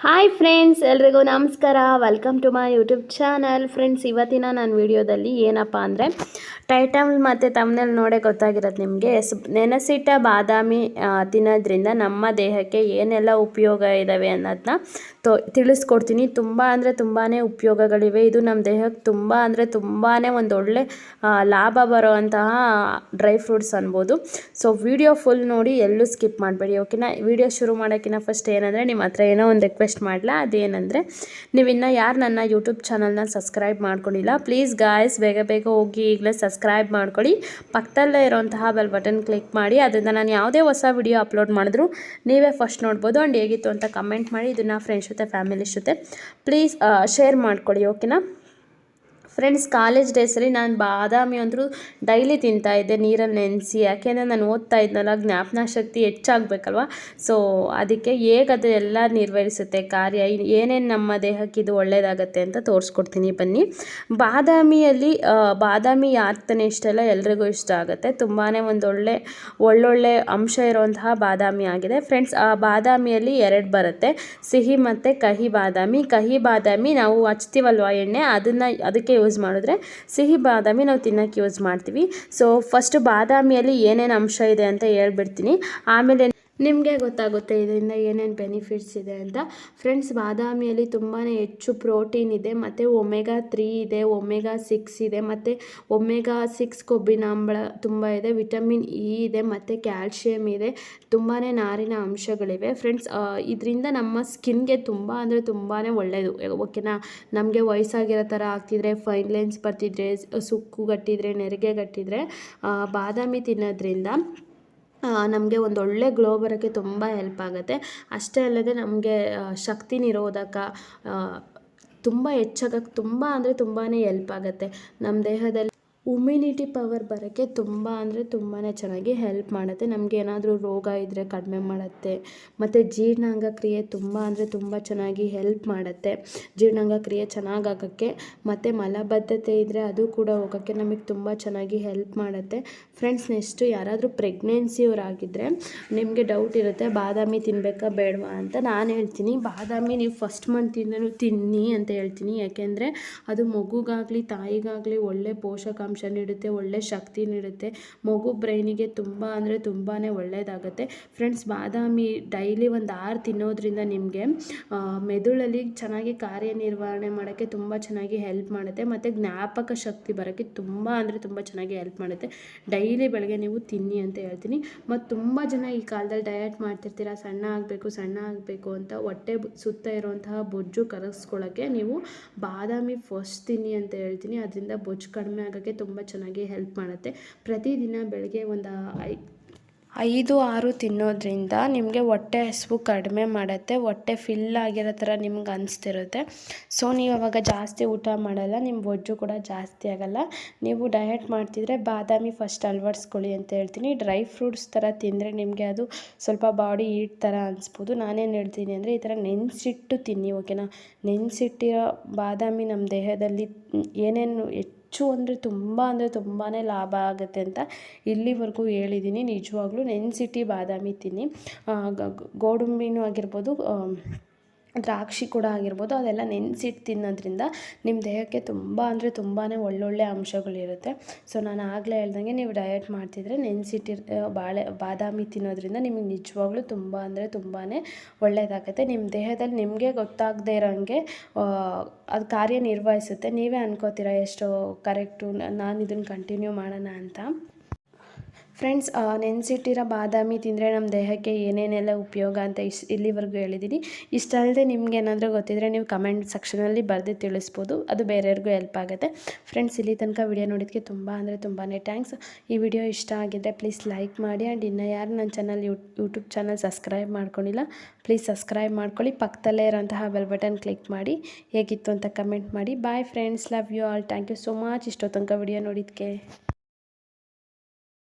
Hi friends ಎಲ್ರಿಗೂ ನಮಸ್ಕಾರ. Welcome to my YouTube channel friends ಇವತ್ತಿನ ನನ್ನ ವಿಡಿಯೋದಲ್ಲಿ ಏನಪ್ಪ ಅಂದರೆ ಟೈಟಲ್ ಮತ್ತು ತಮ್ಮನಲ್ಲಿ ನೋಡೇ ಗೊತ್ತಾಗಿರೋದು ನಿಮಗೆ. ನೆನೆಸಿಟ್ಟ ಬಾದಾಮಿ ತಿನ್ನೋದ್ರಿಂದ ನಮ್ಮ ದೇಹಕ್ಕೆ ಏನೆಲ್ಲ ಉಪಯೋಗ ಇದ್ದಾವೆ ಅನ್ನೋದನ್ನ ತೋ, ತಿಳಿಸ್ಕೊಡ್ತೀನಿ. ತುಂಬ ಅಂದರೆ ತುಂಬಾ ಉಪಯೋಗಗಳಿವೆ. ಇದು ನಮ್ಮ ದೇಹಕ್ಕೆ ತುಂಬ ಅಂದರೆ ತುಂಬಾ ಒಳ್ಳೆ ಲಾಭ ಬರುವಂತಹ ಡ್ರೈ ಫ್ರೂಟ್ಸ್ ಅನ್ಬೋದು. ಸೊ, ವಿಡಿಯೋ ಫುಲ್ ನೋಡಿ ಎಲ್ಲೂ ಸ್ಕಿಪ್ ಮಾಡಬೇಡಿ, ಓಕೆನಾ? ವಿಡಿಯೋ ಶುರು ಮಾಡೋಕ್ಕಿಂತ ಫಸ್ಟ್ ಏನಂದರೆ ನಿಮ್ಮ ಹತ್ರ ಏನೋ ಒಂದು ರಿಕ್ವೆಸ್ಟ್ ಮಾಡಲ? ಅದೇನೆಂದರೆ ನೀವಿನ್ನು ಯಾರು ನನ್ನ ಯೂಟ್ಯೂಬ್ ಚಾನಲ್ನ ಸಬ್ಸ್ಕ್ರೈಬ್ ಮಾಡ್ಕೊಂಡಿಲ್ಲ, ಪ್ಲೀಸ್ ಗಾಯ್ಸ್ ಬೇಗ ಬೇಗ ಹೋಗಿ ಈಗಲೇ ಸಬ್ಸ್ಕ್ರೈಬ್ ಮಾಡ್ಕೊಳ್ಳಿ. ಪಕ್ಕದಲ್ಲೇ ಇರೋಂತಹ ಬೆಲ್ ಬಟನ್ ಕ್ಲಿಕ್ ಮಾಡಿ. ಅದರಿಂದ ನಾನು ಯಾವುದೇ ಹೊಸ ವಿಡಿಯೋ ಅಪ್ಲೋಡ್ ಮಾಡಿದ್ರು ನೀವೇ ಫಸ್ಟ್ ನೋಡ್ಬೋದು. ಆ್ಯಂಡ್ ಹೇಗಿತ್ತು ಅಂತ ಕಮೆಂಟ್ ಮಾಡಿ. ಇದನ್ನು ಫ್ರೆಂಡ್ಸ್ ಜೊತೆ ಫ್ಯಾಮಿಲಿ ಜೊತೆ ಪ್ಲೀಸ್ ಶೇರ್ ಮಾಡ್ಕೊಳ್ಳಿ ಓಕೆನಾ ಫ್ರೆಂಡ್ಸ್ ಕಾಲೇಜ್ ಡೇಸಲ್ಲಿ ನಾನು ಬಾದಾಮಿ ಅಂದರೂ ಡೈಲಿ ತಿಂತಾಯಿದ್ದೆ ನೀರಲ್ಲಿ ನೆನೆಸಿ. ಯಾಕೆಂದರೆ ನಾನು ಓದ್ತಾ ಇದ್ನಲ್ಲ, ಜ್ಞಾಪನ ಶಕ್ತಿ ಹೆಚ್ಚಾಗಬೇಕಲ್ವ? ಸೊ ಅದಕ್ಕೆ ಹೇಗೆ ಅದು ಎಲ್ಲ ನಿರ್ವಹಿಸುತ್ತೆ, ಕಾರ್ಯ ಏನೇನು ನಮ್ಮ ದೇಹಕ್ಕೆ ಇದು ಒಳ್ಳೆಯದಾಗತ್ತೆ ಅಂತ ತೋರಿಸ್ಕೊಡ್ತೀನಿ ಬನ್ನಿ. ಬಾದಾಮಿಯಲ್ಲಿ ಬಾದಾಮಿ ಯಾಕೆ ತಾನೇ ಇಷ್ಟೆಲ್ಲ ಎಲ್ರಿಗೂ ಇಷ್ಟ ಆಗುತ್ತೆ. ತುಂಬಾ ಒಂದೊಳ್ಳೆ, ಒಳ್ಳೊಳ್ಳೆ ಅಂಶ ಇರುವಂತಹ ಬಾದಾಮಿ ಆಗಿದೆ. ಫ್ರೆಂಡ್ಸ್ ಆ ಬಾದಾಮಿಯಲ್ಲಿ ಎರಡು ಬರುತ್ತೆ. ಸಿಹಿ ಮತ್ತು ಕಹಿ ಬಾದಾಮಿ. ಕಹಿ ಬಾದಾಮಿ ನಾವು ಹಚ್ತೀವಲ್ವ ಎಣ್ಣೆ? ಅದನ್ನು, ಅದಕ್ಕೆ ಯೂಸ್ ಮಾಡಿದ್ರೆ ಸಿಹಿ ಬಾದಾಮಿ ನಾವು ತಿನ್ನೋಕ್ಕೆ ಯೂಸ್ ಮಾಡ್ತೀವಿ. ಸೊ ಫಸ್ಟ್ ಬಾದಾಮಿಯಲ್ಲಿ ಏನೇನು ಅಂಶ ಇದೆ ಅಂತ ಹೇಳ್ಬಿಡ್ತೀನಿ. ಆಮೇಲೆ ನಿಮಗೆ ಗೊತ್ತಾಗುತ್ತೆ ಇದರಿಂದ ಏನೇನು ಬೆನಿಫಿಟ್ಸ್ ಇದೆ ಅಂತ. ಫ್ರೆಂಡ್ಸ್ ಬಾದಾಮಿಯಲ್ಲಿ ತುಂಬಾ ಹೆಚ್ಚು ಪ್ರೋಟೀನ್ ಇದೆ, ಮತ್ತು ಒಮೆಗಾ ತ್ರೀ ಇದೆ ಒಮೆಗಾ ಸಿಕ್ಸ್ ಇದೆ, ಮತ್ತು ಒಮೆಗಾ ಸಿಕ್ಸ್ ಕೊಬ್ಬಿನಾಂಬಳ ತುಂಬ ಇದೆ ವಿಟಮಿನ್ ಇ ಇದೆ, ಮತ್ತು ಕ್ಯಾಲ್ಶಿಯಮ್ ಇದೆ ತುಂಬಾ ನಾರಿನ ಅಂಶಗಳಿವೆ. ಫ್ರೆಂಡ್ಸ್ ಇದರಿಂದ ನಮ್ಮ ಸ್ಕಿನ್ಗೆ ತುಂಬ ಅಂದರೆ ತುಂಬಾ ಒಳ್ಳೆಯದು ಓಕೆನಾ ನಮಗೆ ವಯಸ್ಸಾಗಿರೋ ಥರ ಆಗ್ತಿದ್ರೆ ಫೈನ್ ಲೈನ್ಸ್ ಬರ್ತಿದ್ರೆ ಸುಕ್ಕು ಗಟ್ಟಿದ್ರೆ, ನೆರಿಗೆ ಗಟ್ಟಿದ್ರೆ ಬಾದಾಮಿ ತಿನ್ನೋದ್ರಿಂದ ನಮಗೆ ಒಂದು ಒಳ್ಳೆ ಗ್ಲೋ ಬರೋಕ್ಕೆ ತುಂಬ ಹೆಲ್ಪ್ ಆಗುತ್ತೆ. ಅಷ್ಟೇ ಅಲ್ಲದೆ ನಮಗೆ ಶಕ್ತಿ ನಿರೋಧಕ ತುಂಬ ಹೆಚ್ಚಾಗಕ್ಕೆ ತುಂಬ ಅಂದರೆ ತುಂಬಾ ಹೆಲ್ಪ್ ಆಗುತ್ತೆ. ನಮ್ಮ ದೇಹದಲ್ಲಿ ಇಮ್ಯುನಿಟಿ ಪವರ್ ಬರೋಕ್ಕೆ ತುಂಬ ಅಂದರೆ ತುಂಬಾ ಚೆನ್ನಾಗಿ ಹೆಲ್ಪ್ ಮಾಡುತ್ತೆ. ನಮಗೆ ಏನಾದರೂ ರೋಗ ಇದ್ದರೆ ಕಡಿಮೆ ಮಾಡುತ್ತೆ. ಮತ್ತು ಜೀರ್ಣಾಂಗ ಕ್ರಿಯೆ ತುಂಬ ಅಂದರೆ ತುಂಬ ಚೆನ್ನಾಗಿ ಹೆಲ್ಪ್ ಮಾಡುತ್ತೆ. ಜೀರ್ಣಾಂಗ ಕ್ರಿಯೆ ಚೆನ್ನಾಗಿ ಆಗೋಕ್ಕೆ ಮತ್ತು ಮಲಬದ್ಧತೆ ಇದ್ದರೆ ಅದು ಕೂಡ ಹೋಗೋಕ್ಕೆ ನಮಗೆ ತುಂಬ ಚೆನ್ನಾಗಿ ಹೆಲ್ಪ್ ಮಾಡುತ್ತೆ. ಫ್ರೆಂಡ್ಸ್ ನೆಕ್ಸ್ಟು ಯಾರಾದರೂ ಪ್ರೆಗ್ನೆನ್ಸಿಯವರಾಗಿದ್ದರೆ ನಿಮಗೆ ಡೌಟ್ ಇರುತ್ತೆ, ಬಾದಾಮಿ ತಿನ್ನಬೇಕಾ ಬೇಡವಾ? ಅಂತ ನಾನು ಹೇಳ್ತೀನಿ. ಬಾದಾಮಿ ನೀವು ಫಸ್ಟ್ ಮಂತಿಂದನೂ ತಿನ್ನಿ ಅಂತ ಹೇಳ್ತೀನಿ. ಯಾಕೆಂದರೆ ಅದು ಮಗುಗಾಗಲಿ, ತಾಯಿಗಾಗಲಿ ಒಳ್ಳೆ ಪೋಷಕಾಂಶ ನೀಡುತ್ತೆ, ಒಳ್ಳೆ ಶಕ್ತಿ ನೀಡುತ್ತೆ. ಮಗು ಬ್ರೈನಿಗೆ ತುಂಬ ಅಂದರೆ ತುಂಬಾ ಒಳ್ಳೆಯದಾಗುತ್ತೆ ಫ್ರೆಂಡ್ಸ್, ಬಾದಾಮಿ ಡೈಲಿ ಒಂದು ಆರು ತಿನ್ನೋದ್ರಿಂದ ನಿಮಗೆ ಮೆದುಳಲ್ಲಿ ಚೆನ್ನಾಗಿ ಕಾರ್ಯನಿರ್ವಹಣೆ ಮಾಡೋಕ್ಕೆ ತುಂಬ ಚೆನ್ನಾಗಿ ಹೆಲ್ಪ್ ಮಾಡುತ್ತೆ. ಮತ್ತು ಜ್ಞಾಪಕ ಶಕ್ತಿ ಬರೋಕ್ಕೆ ತುಂಬ ಅಂದರೆ ತುಂಬ ಚೆನ್ನಾಗಿ ಹೆಲ್ಪ್ ಮಾಡುತ್ತೆ. ಡೈಲಿ ಬೆಳಗ್ಗೆ ನೀವು ತಿನ್ನಿ ಅಂತ ಹೇಳ್ತೀನಿ. ಮತ್ತು ತುಂಬ ಜನ ಈ ಕಾಲದಲ್ಲಿ ಡಯಟ್ ಮಾಡ್ತಿರ್ತೀರ, ಸಣ್ಣ ಆಗಬೇಕು ಸಣ್ಣ ಆಗಬೇಕು ಅಂತ ಹೊಟ್ಟೆ ಸುತ್ತ ಇರುವಂತಹ ಬೊಜ್ಜು ಕರಗಿಸ್ಕೊಳ್ಳೋಕ್ಕೆ ನೀವು ಬಾದಾಮಿ ಫಸ್ಟ್ ತಿನ್ನಿ ಅಂತ ಹೇಳ್ತೀನಿ. ಅದರಿಂದ ಬೊಜ್ಜು ಕಡಿಮೆ ಆಗೋಕ್ಕೆ ಚೆನ್ನಾಗಿ ಹೆಲ್ಪ್ ಮಾಡುತ್ತೆ. ಪ್ರತಿದಿನ ಬೆಳಗ್ಗೆ ಒಂದು ಐದು ಆರು ತಿನ್ನೋದ್ರಿಂದ ನಿಮಗೆ ಹೊಟ್ಟೆ ಹಸಿವು ಕಡಿಮೆ ಮಾಡುತ್ತೆ, ಹೊಟ್ಟೆ ಫಿಲ್ ಆಗಿರೋ ಥರ ನಿಮ್ಗೆ ಅನಿಸ್ತಿರುತ್ತೆ. ಸೊ ನೀವು ಅವಾಗ ಜಾಸ್ತಿ ಊಟ ಮಾಡಲ್ಲ ನಿಮ್ಮ ಬೊಜ್ಜು ಕೂಡ ಜಾಸ್ತಿ ಆಗಲ್ಲ. ನೀವು ಡಯಟ್ ಮಾಡ್ತಿದ್ರೆ ಬಾದಾಮಿ ಫಸ್ಟ್ ಅಳವಡಿಸ್ಕೊಳ್ಳಿ ಅಂತ ಹೇಳ್ತೀನಿ. ಡ್ರೈ ಫ್ರೂಟ್ಸ್ ಥರ ತಿಂದರೆ ನಿಮಗೆ ಅದು ಸ್ವಲ್ಪ ಬಾಡಿ ಹೀಟ್ ಥರ ಅನಿಸ್ಬೋದು. ನಾನೇನು ಹೇಳ್ತೀನಿ ಅಂದರೆ ಈ ಥರ ನೆನೆಸಿಟ್ಟು ತಿನ್ನಿ ಓಕೆನಾ ನೆನೆಸಿಟ್ಟಿರೋ ಬಾದಾಮಿ ನಮ್ಮ ದೇಹದಲ್ಲಿ ಏನೇನು ಹೆಚ್ಚು ಅಂದರೆ ತುಂಬ ಅಂದರೆ ತುಂಬಾ ಲಾಭ ಆಗುತ್ತೆ ಅಂತ ಇಲ್ಲಿವರೆಗೂ ಹೇಳಿದ್ದೀನಿ. ನಿಜವಾಗ್ಲೂ ನೆನ್ಸಿಟ್ಟು ಬಾದಾಮಿ ತಿನ್ನಿ. ಗೋಡಂಬಿನೂ ಆಗಿರ್ಬೋದು ದ್ರಾಕ್ಷಿ ಕೂಡ ಆಗಿರ್ಬೋದು, ಅದೆಲ್ಲ ನೆನೆಸಿಟ್ಟು ತಿನ್ನೋದ್ರಿಂದ ನಿಮ್ಮ ದೇಹಕ್ಕೆ ತುಂಬ ಅಂದರೆ ತುಂಬಾ ಒಳ್ಳೊಳ್ಳೆ ಅಂಶಗಳಿರುತ್ತೆ ಸೊ ನಾನು ಆಗಲೇ ಹೇಳ್ದಂಗೆ ನೀವು ಡಯಟ್ ಮಾಡ್ತಿದ್ರೆ ನೆನೆಸಿಟ್ಟಿರ್ ಬಾಳೆ, ಬಾದಾಮಿ ತಿನ್ನೋದ್ರಿಂದ ನಿಮಗೆ ನಿಜವಾಗ್ಲೂ ತುಂಬ ಅಂದರೆ ತುಂಬಾ ಒಳ್ಳೆಯದಾಗುತ್ತೆ ನಿಮ್ಮ ದೇಹದಲ್ಲಿ ನಿಮಗೆ ಗೊತ್ತಾಗದೇ ಇರೋಂಗೆ ಅದು ಕಾರ್ಯನಿರ್ವಹಿಸುತ್ತೆ. ನೀವೇ ಅನ್ಕೋತೀರ ಎಷ್ಟು, ಕರೆಕ್ಟು, ನಾನು ಇದನ್ನು ಕಂಟಿನ್ಯೂ ಮಾಡೋಣ ಅಂತ? ಫ್ರೆಂಡ್ಸ್ ನೆನೆಸಿಟ್ಟಿರೋ ಬಾದಾಮಿ ತಿಂದರೆ ನಮ್ಮ ದೇಹಕ್ಕೆ ಏನೇನೆಲ್ಲ ಉಪಯೋಗ ಅಂತ ಇಸ್, ಇಲ್ಲಿವರೆಗೂ ಹೇಳಿದ್ದೀನಿ ಇಷ್ಟಲ್ಲದೆ ನಿಮ್ಗೆ ಏನಾದರೂ ಗೊತ್ತಿದ್ದರೆ ನೀವು ಕಮೆಂಟ್ ಸೆಕ್ಷನಲ್ಲಿ ಬರೆದು ತಿಳಿಸ್ಬೋದು. ಅದು ಬೇರೆಯವ್ರಿಗೂ ಹೆಲ್ಪ್ ಆಗುತ್ತೆ. ಫ್ರೆಂಡ್ಸ್ ಇಲ್ಲಿ ತನಕ ವಿಡಿಯೋ ನೋಡಿದ್ದಕ್ಕೆ ತುಂಬ ಅಂದರೆ ತುಂಬಾ ಥ್ಯಾಂಕ್ಸ್ ಈ ವಿಡಿಯೋ ಇಷ್ಟ ಆಗಿದ್ದರೆ ಪ್ಲೀಸ್ ಲೈಕ್ ಮಾಡಿ ಆ್ಯಂಡ್ ಇನ್ನು ಯಾರು ನನ್ನ ಚಾನಲ್ ಯೂಟ್ಯೂಬ್ ಚಾನಲ್ ಸಬ್ಸ್ಕ್ರೈಬ್ ಮಾಡ್ಕೊಂಡಿಲ್ಲ ಪ್ಲೀಸ್ ಸಬ್ಸ್ಕ್ರೈಬ್ ಮಾಡ್ಕೊಳ್ಳಿ. ಪಕ್ಕದಲ್ಲೇ ಇರೋಂತಹ ಬೆಲ್ ಬಟನ್ ಕ್ಲಿಕ್ ಮಾಡಿ. ಹೇಗಿತ್ತು ಅಂತ ಕಮೆಂಟ್ ಮಾಡಿ. Bye friends love you all thank you so much ಇಷ್ಟೋ ತನಕ ವಿಡಿಯೋ ನೋಡಿದ್ದಕ್ಕೆ